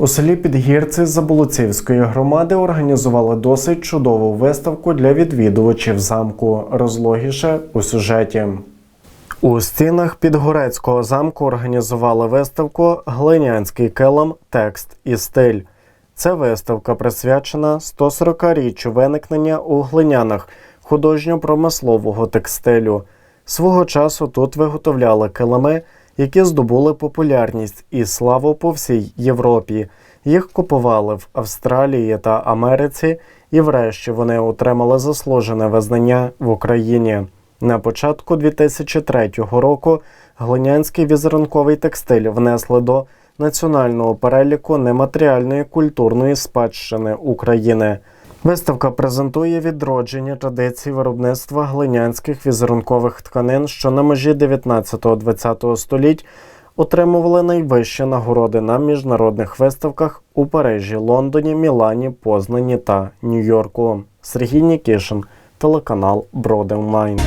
У селі Підгірці Заболоцівської громади організували досить чудову виставку для відвідувачів замку. Розлогіше у сюжеті. У стінах Підгорецького замку організували виставку Глинянський килим, текст і стиль. Ця виставка присвячена 140-річчю виникнення у глинянах художньо-промислового текстилю. Свого часу тут виготовляли килими, які здобули популярність і славу по всій Європі. Їх купували в Австралії та Америці, і врешті вони отримали заслужене визнання в Україні. На початку 2003 року глинянський візерунковий текстиль внесли до національного переліку нематеріальної культурної спадщини України. Виставка презентує відродження традицій виробництва глинянських візерункових тканин, що на межі 19-20 століть отримували найвищі нагороди на міжнародних виставках у Парижі, Лондоні, Мілані, Познані та Нью-Йорку. Сергій Нікішин, телеканал Бродемлайн.